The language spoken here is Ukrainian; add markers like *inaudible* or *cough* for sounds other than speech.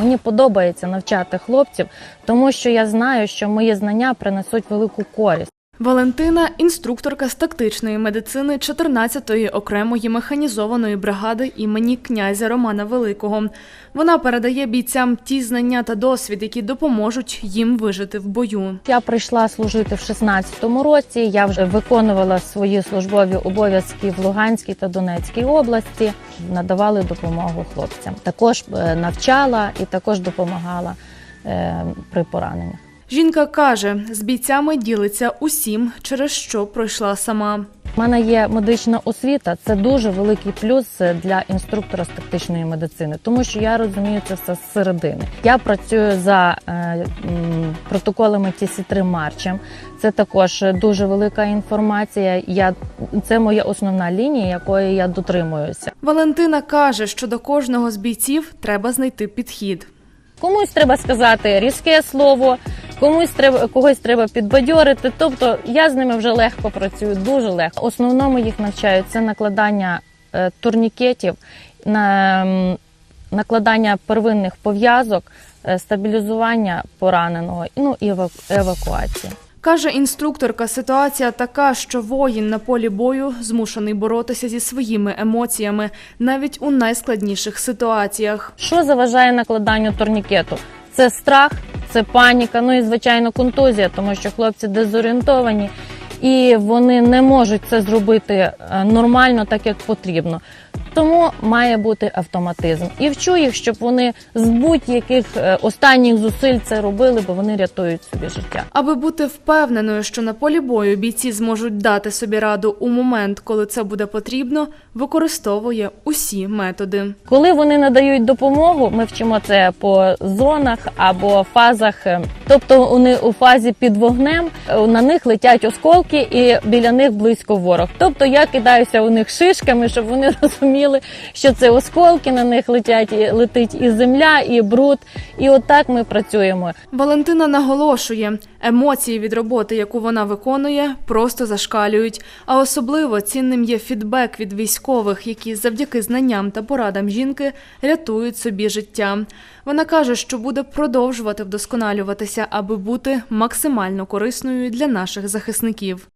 Мені подобається навчати хлопців, тому що я знаю, що мої знання принесуть велику користь. Валентина інструкторка з тактичної медицини 14-ї окремої механізованої бригади імені князя Романа Великого. Вона передає бійцям ті знання та досвід, які допоможуть їм вижити в бою. Я прийшла служити в 16-му році. Я вже виконувала свої службові обов'язки в Луганській та Донецькій області. Надавали допомогу хлопцям. Також е, навчала і також допомагала е, при пораненнях. Жінка каже, з бійцями ділиться усім, через що пройшла сама. У мене є медична освіта. Це дуже великий плюс для інструктора з тактичної медицини, тому що я розумію це все з середини. Я працюю за е, протоколами TC3 Марчем. Це також дуже велика інформація. Я це моя основна лінія, якої я дотримуюся. Валентина каже, що до кожного з бійців треба знайти підхід. Комусь треба сказати різке слово, комусь треба когось треба підбадьорити. Тобто я з ними вже легко працюю, дуже легко. Основному їх навчають це накладання е, турнікетів, на, накладання первинних пов'язок, е, стабілізування пораненого, ну і еваку- евакуація. Каже інструкторка, ситуація така, що воїн на полі бою змушений боротися зі своїми емоціями навіть у найскладніших ситуаціях. Що заважає накладанню турнікету? Це страх, це паніка, ну і звичайно контузія, тому що хлопці дезорієнтовані і вони не можуть це зробити е, нормально, так як потрібно. Тому має бути автоматизм. І вчу їх, щоб вони з будь-яких е, останніх зусиль це робили, бо вони рятують собі життя. Аби бути впевненою, що на полі бою бійці зможуть дати собі раду у момент, коли це буде потрібно, використовує усі методи. Коли вони надають допомогу, ми вчимо це по зонах або фазах. е, Тобто вони у фазі під вогнем е, на них летять осколки, і біля них близько ворог. Тобто я кидаюся у них шишками, щоб вони *laughs* розуміли, що це осколки на них летять, і летить і земля, і бруд. І отак ми працюємо. Валентина наголошує, емоції від роботи, яку вона виконує, просто зашкалюють. А особливо цінним є фідбек від військових, які завдяки знанням та порадам жінки рятують собі життя. Вона каже, що буде продовжувати вдосконалюватися, аби бути максимально корисною для наших захисників.